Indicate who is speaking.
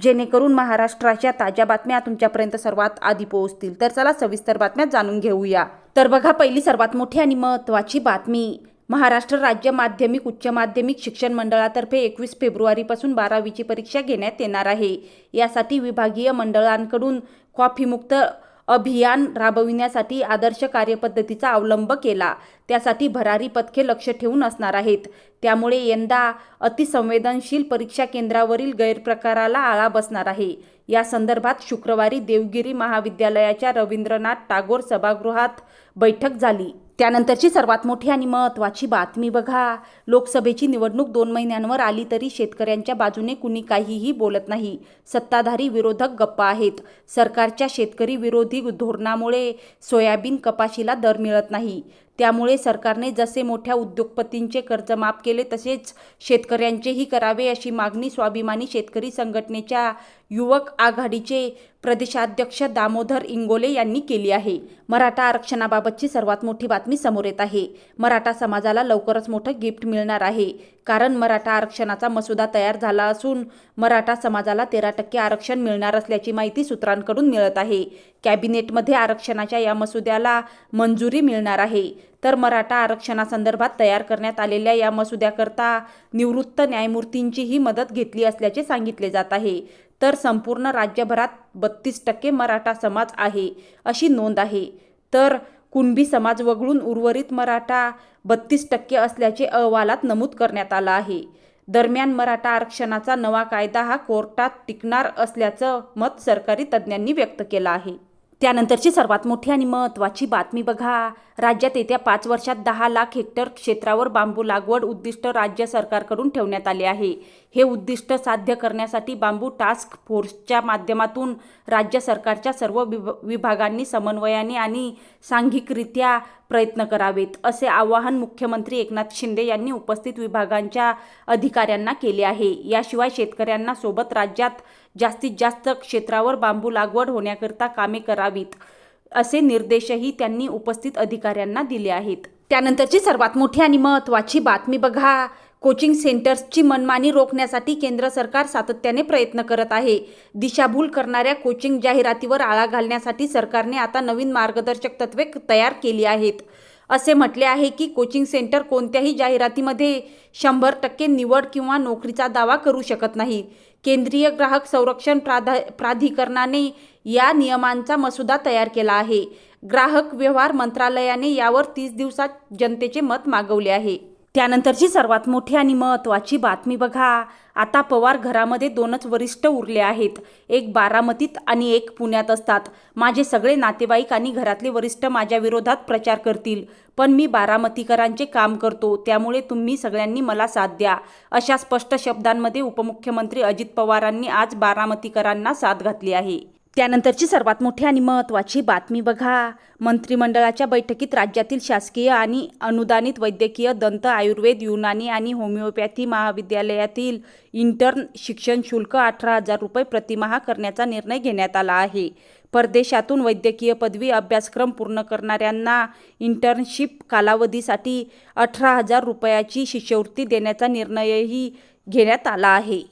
Speaker 1: जेणेकरून महाराष्ट्राच्या ताज्या बातम्या तुमच्यापर्यंत सर्वात आधी पोहोचतील. तर चला सविस्तर बातम्या जाणून घेऊया. तर बघा पहिली सर्वात मोठी आणि महत्त्वाची बातमी. महाराष्ट्र राज्य माध्यमिक उच्च माध्यमिक शिक्षण मंडळातर्फे एकवीस फेब्रुवारीपासून बारावीची परीक्षा घेण्यात येणार आहे. यासाठी विभागीय मंडळांकडून कॉफीमुक्त अभियान राबविण्यासाठी आदर्श कार्यपद्धतीचा अवलंब केला. त्यासाठी भरारी पथके लक्ष ठेवून असणार आहेत. त्यामुळे यंदा अतिसंवेदनशील परीक्षा केंद्रावरील गैरप्रकाराला आळा बसणार आहे. या संदर्भात शुक्रवारी देवगिरी महाविद्यालयाच्या रवींद्रनाथ टागोर सभागृहात बैठक झाली. त्यानंतरची सर्वात मोठी आणि महत्त्वाची बातमी बघा. लोकसभेची निवडणूक दोन महिन्यांवर आली तरी शेतकऱ्यांच्या बाजूने कुणी काहीही बोलत नाही. सत्ताधारी विरोधक गप्पा आहेत. सरकारच्या शेतकरी विरोधी धोरणामुळे सोयाबीन कपाशीला दर मिळत नाही. त्यामुळे सरकारने जसे मोठ्या उद्योगपतींचे कर्ज माफ केले तसेच शेतकऱ्यांचेही करावे अशी मागणी स्वाभिमानी शेतकरी संघटनेच्या युवक आघाडीचे प्रदेशाध्यक्ष दामोदर इंगोले यांनी केली आहे. मराठा आरक्षणाबाबतची सर्वात मोठी बातमी समोर येत आहे. मराठा समाजाला लवकरच मोठं गिफ्ट मिळणार आहे. कारण मराठा आरक्षणाचा मसुदा तयार झाला असून मराठा समाजाला तेरा टक्के आरक्षण मिळणार असल्याची माहिती सूत्रांकडून मिळत आहे. कॅबिनेटमध्ये आरक्षणाच्या या मसुद्याला मंजुरी मिळणार आहे. तर मराठा आरक्षणासंदर्भात तयार करण्यात आलेल्या या मसुद्याकरता निवृत्त न्यायमूर्तींचीही मदत घेतली असल्याचे सांगितले जात आहे. तर संपूर्ण राज्यभरात बत्तीस टक्के मराठा समाज आहे अशी नोंद आहे. तर कुणबी समाज वगळून उर्वरित मराठा बत्तीस टक्के असल्याचे अहवालात नमूद करण्यात आलं आहे. दरम्यान मराठा आरक्षणाचा नवा कायदा हा कोर्टात टिकणार असल्याचं मत सरकारी तज्ज्ञांनी व्यक्त केलं आहे. त्यानंतरची सर्वात मोठी आणि महत्त्वाची बातमी बघा. राज्यात येत्या पाच वर्षात दहा लाख हेक्टर क्षेत्रावर बांबू लागवड उद्दिष्ट राज्य सरकारकडून ठेवण्यात आले आहे. हे उद्दिष्ट साध्य करण्यासाठी बांबू टास्क फोर्सच्या माध्यमातून राज्य सरकारच्या सर्व विभ विभागांनी समन्वयाने आणि सांघिकरित्या प्रयत्न करावेत असे आवाहन मुख्यमंत्री एकनाथ शिंदे यांनी उपस्थित विभागांच्या अधिकाऱ्यांना केले आहे. याशिवाय शेतकऱ्यांना सोबत राज्यात जास्तीत जास्त क्षेत्रावर बांबू लागवड होण्याकरिता कामे करावीत असे निर्देशही त्यांनी उपस्थित अधिकाऱ्यांना दिले आहेत. त्यानंतरची सर्वात मोठी आणि महत्त्वाची बातमी बघा. कोचिंग सेंटर्सची मनमानी रोखण्यासाठी केंद्र सरकार सातत्याने प्रयत्न करत आहे. दिशाभूल करणाऱ्या कोचिंग जाहिरातीवर आळा घालण्यासाठी सरकारने आता नवीन मार्गदर्शक तत्वे तयार केली आहेत. असे म्हटले आहे की कोचिंग सेंटर कोणत्याही जाहिरातीमध्ये शंभर टक्के निवड किंवा नोकरीचा दावा करू शकत नाही. केंद्रीय ग्राहक संरक्षण प्राधा प्राधिकरणाने या नियमांचा मसुदा तयार केला आहे. ग्राहक व्यवहार मंत्रालयाने यावर तीस दिवसात जनतेचे मत मागवले आहे. त्यानंतरची सर्वात मोठी आणि महत्त्वाची बातमी बघा. आता पवार घरामध्ये दोनच वरिष्ठ उरले आहेत. एक बारामतीत आणि एक पुण्यात असतात. माझे सगळे नातेवाईक आणि घरातले वरिष्ठ माझ्या विरोधात प्रचार करतील. पण मी बारामतीकरांचे काम करतो. त्यामुळे तुम्ही सगळ्यांनी मला साथ द्या. अशा स्पष्ट शब्दांमध्ये उपमुख्यमंत्री अजित पवारांनी आज बारामतीकरांना साथ घातली आहे. त्यानंतरची सर्वात मोठी आणि महत्त्वाची बातमी बघा. मंत्रिमंडळाच्या बैठकीत राज्यातील शासकीय आणि अनुदानित वैद्यकीय दंत आयुर्वेद युनानी आणि होमिओपॅथी महाविद्यालयातील इंटर्न शिक्षण शुल्क अठरा हजार रुपये प्रतिमाहा करण्याचा निर्णय घेण्यात आला आहे. परदेशातून वैद्यकीय पदवी अभ्यासक्रम पूर्ण करणाऱ्यांना इंटर्नशिप कालावधीसाठी अठरा हजार रुपयाची शिष्यवृत्ती देण्याचा निर्णयही घेण्यात आला आहे.